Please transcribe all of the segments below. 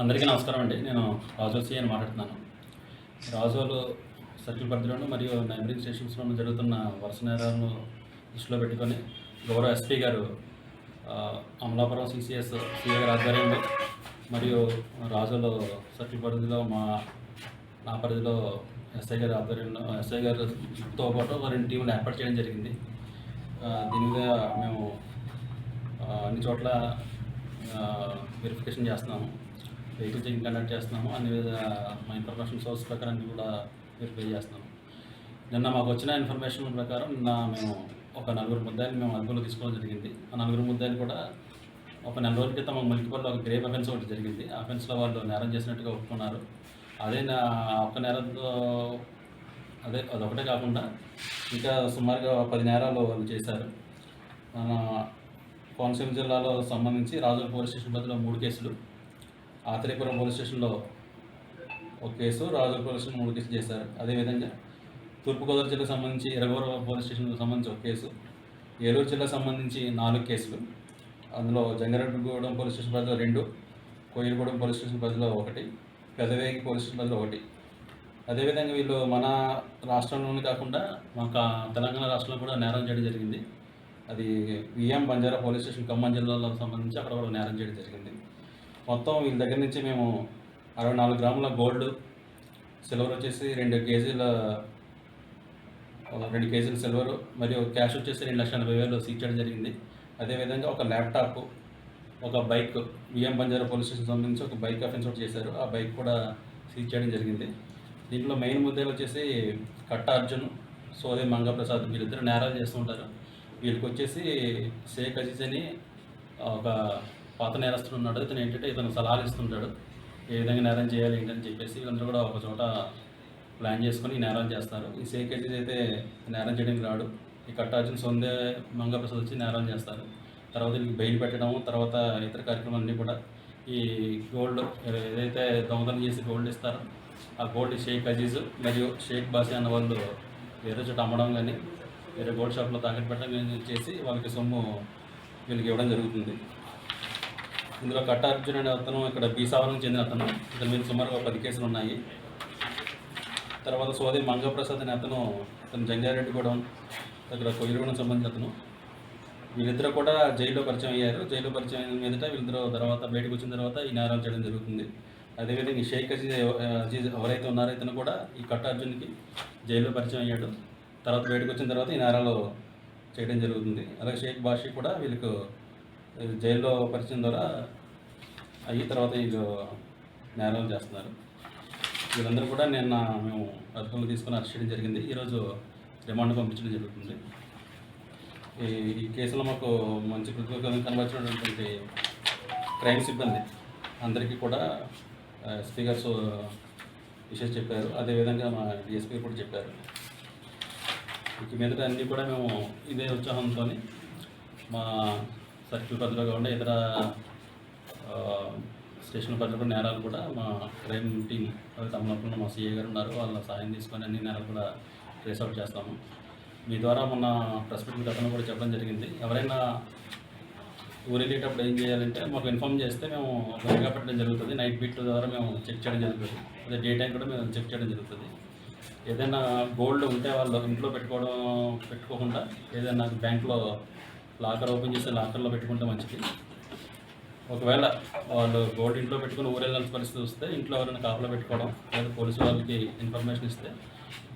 అందరికీ నమస్కారం అండి. నేను రాజోల్ సిఎన్ అని మాట్లాడుతున్నాను. రాజోలు సర్కిల్ పరిధిలోను మరియు నైబరింగ్ స్టేషన్స్లోనూ జరుగుతున్న వరుస నేరాలను దృష్టిలో పెట్టుకొని గౌరవ ఎస్పీ గారు అమలాపురం సిసిఎస్ సిఏ గారి ఆధ్వర్యంలో మరియు రాజోలు సర్కిల్ పరిధిలో మా నా పరిధిలో ఎస్ఐ గారి ఆధ్వర్యంలో ఎస్ఐ గారితో పాటు ఒక రెండు టీంలు ఏర్పాటు చేయడం జరిగింది. దీని మీద మేము అన్ని చోట్ల వెరిఫికేషన్ చేస్తున్నాము. వెహికల్ చెకింగ్ కండక్ట్ చేస్తున్నాము. అన్ని విధ మా ఇన్ఫర్మేషన్ సోర్స్ ప్రకారం అన్ని కూడా వెరిఫై చేస్తున్నాము. నిన్న మాకు వచ్చిన ఇన్ఫర్మేషన్ ప్రకారం నిన్న మేము ఒక నలుగురు ముద్దాయిని మేము అదుపులో తీసుకోవడం జరిగింది. ఆ నలుగురు ముద్దాయిని కూడా ఒక నెల రోజుల క్రితం మా ములికిపల్లిలో ఒక గ్రేవ్ అఫెన్స్ ఒకటి జరిగింది. ఆ అఫెన్స్లో వాళ్ళు నేరం చేసినట్టుగా ఒప్పుకున్నారు. అదే నా ఒక్క నేరంతో అదే అదొకటే కాకుండా ఇంకా సుమారుగా పది నేరాలు వాళ్ళు చేశారు. మన కోనసీమ జిల్లాలో సంబంధించి రాజుల పోలీస్ స్టేషన్ పరిధిలో మూడు కేసులు ఆత్రేయపురం పోలీస్ స్టేషన్లో ఒక కేసు రాజుల పోలీస్ స్టేషన్ మూడు కేసులు చేశారు. అదేవిధంగా తూర్పుగోదావరి జిల్లాకు సంబంధించి ఇరగోర పోలీస్ స్టేషన్కి సంబంధించి ఒక కేసు ఏలూరు జిల్లాకు సంబంధించి నాలుగు కేసులు అందులో జంగారెడ్డిగూడెం పోలీస్ స్టేషన్ పరిధిలో రెండు కోయిలగూడెం పోలీస్ స్టేషన్ పరిధిలో ఒకటి పెదవేగి పోలీస్ ఒకటి. అదేవిధంగా వీళ్ళు మన రాష్ట్రంలోనే కాకుండా మా తెలంగాణ రాష్ట్రంలో కూడా నేరం చేయడం జరిగింది. అది VM Banjara police station Khammam జిల్లాలో సంబంధించి అక్కడ కూడా నేరం చేయడం జరిగింది. మొత్తం వీళ్ళ దగ్గర నుంచి మేము అరవై నాలుగు గ్రాముల గోల్డ్ సిల్వర్ వచ్చేసి రెండు కేజీల రెండు కేజీల సిల్వర్ మరియు క్యాష్ వచ్చేసి రెండు లక్షల ఎనభై వేలు సీచ్ చేయడం జరిగింది. అదేవిధంగా ఒక ల్యాప్టాప్ ఒక bike VM Banjara police station సంబంధించి ఒక బైక్ అఫెన్స్ ఒకటి చేశారు. ఆ బైక్ కూడా సీజ్ చేయడం జరిగింది. దీంట్లో మెయిన్ ముద్దేలు వచ్చేసి కట్ట అర్జున్ సోదే మంగప్రసాద్ వీళ్ళిద్దరు నేరాలు చేస్తుంటారు వీళ్ళకి వచ్చేసి షేక్ అజీజ్ అని ఒక పాత నేరస్తుడు ఉన్నాడు. ఇతను ఏంటంటే ఇతను సలహాలు ఇస్తుంటాడు. ఏ విధంగా నేరం చేయాలి ఏంటని చెప్పేసి వీళ్ళందరూ కూడా ఒక చోట ప్లాన్ చేసుకొని ఈ నేరాలు చేస్తారు. ఈ షేక్ అజీజ్ అయితే నేరం చేయడానికి రాడు. ఈ కట్టార్జున్ సొందే మంగప్రసాద్ వచ్చి నేరాలు చేస్తారు. తర్వాత వీళ్ళకి బెయిల్ పెట్టడం తర్వాత ఇతర కార్యక్రమాలన్నీ కూడా ఈ గోల్డ్ ఏదైతే దొంగతనం చేసి గోల్డ్ ఇస్తారో ఆ గోల్డ్ షేక్ అజీజ్ మరియు షేక్ బాసి అన్న వాళ్ళు వేరే చోట అమ్మడం కానీ వేరే గోల్డ్ షాప్లో తాకట్టు పెట్టడం చేసి వాళ్ళకి సొమ్ము వీళ్ళకి ఇవ్వడం జరుగుతుంది. ఇందులో కట్ట అర్జున్ అనే అతను ఇక్కడ బీసావరం చెందిన అతను. ఇతని మీద సుమారుగా పది కేసులు ఉన్నాయి. తర్వాత సోది మంగప్రసాద్ అనే అతను అతను జంగారెడ్డిగూడెం దగ్గర కొయ్యగూడెం సంబంధించిన అతను. వీళ్ళిద్దరు కూడా జైల్లో పరిచయం అయ్యారు. జైల్లో పరిచయం అయిన మీదట వీళ్ళిద్దరు తర్వాత బయటకు వచ్చిన తర్వాత ఈ నేరాలు చేయడం జరుగుతుంది. అదేవిధంగా ఈ షేక్ అజీజ్ అజీజ్ ఎవరైతే ఉన్నారో ఇతను కూడా ఈ కట్ట అర్జున్కి జైల్లో పరిచయం అయ్యాడు. తర్వాత బయటకు వచ్చిన తర్వాత ఈ నేరాలు చేయడం జరుగుతుంది. అలాగే షేక్ బాషి కూడా వీళ్ళకు జైల్లో పరిచయం ద్వారా అయ్యి తర్వాత వీళ్ళు నేరాలు చేస్తున్నారు. వీళ్ళందరూ కూడా నిన్న మేము అదుపులో తీసుకుని అరెస్ట్ చేయడం జరిగింది. ఈరోజు రిమాండ్ పంపించడం జరుగుతుంది. ఈ ఈ కేసులో మాకు మంచి కృతజ్ఞత కనబరిచినటువంటి క్రైమ్ సిబ్బంది అందరికీ కూడా ఎస్పీ గారు సో- విషయం చెప్పారు. అదేవిధంగా మా డిఎస్పీ కూడా చెప్పారు. ఇక మీదట అన్నీ కూడా మేము ఇదే ఉత్సాహంతో మా సర్కిల్ పరిధిలో కాకుండా ఇతర స్టేషన్ పరిధిలో నేరాలు కూడా మా క్రైమ్ టీం అవి తమలపురంలో మా సీఏ గారు ఉన్నారు. వాళ్ళ సహాయం తీసుకొని అన్ని నేరాలు కూడా ట్రేస్ అవుట్ చేస్తాము. మీ ద్వారా మొన్న ప్రెస్ మీట్ అతను కూడా చెప్పడం జరిగింది. ఎవరైనా ఊరు వెళ్ళేటప్పుడు ఏం చేయాలంటే మాకు ఇన్ఫామ్ చేస్తే మేము వేగా పెట్టడం జరుగుతుంది. నైట్ బీట్ ద్వారా మేము చెక్ చేయడం జరుగుతుంది. అదే డే టైం కూడా మేము చెక్ చేయడం జరుగుతుంది. ఏదైనా గోల్డ్ ఉంటే వాళ్ళు ఇంట్లో పెట్టుకోవడం పెట్టుకోకుండా ఏదైనా బ్యాంక్లో లాకర్ ఓపెన్ చేస్తే లాకర్లో పెట్టుకుంటే మంచిది. ఒకవేళ వాళ్ళు గోల్డ్ ఇంట్లో పెట్టుకుని ఊరెళ్ళాల్సిన పరిస్థితి వస్తే ఇంట్లో ఎవరైనా కాపలో పెట్టుకోవడం లేదా పోలీసు వాళ్ళకి ఇన్ఫర్మేషన్ ఇస్తే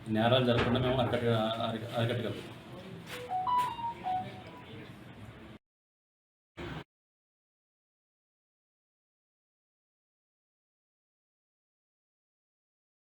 నేరాలు జరగకుండా మేము అరికట్ట అరికట్టగలుగుతాం.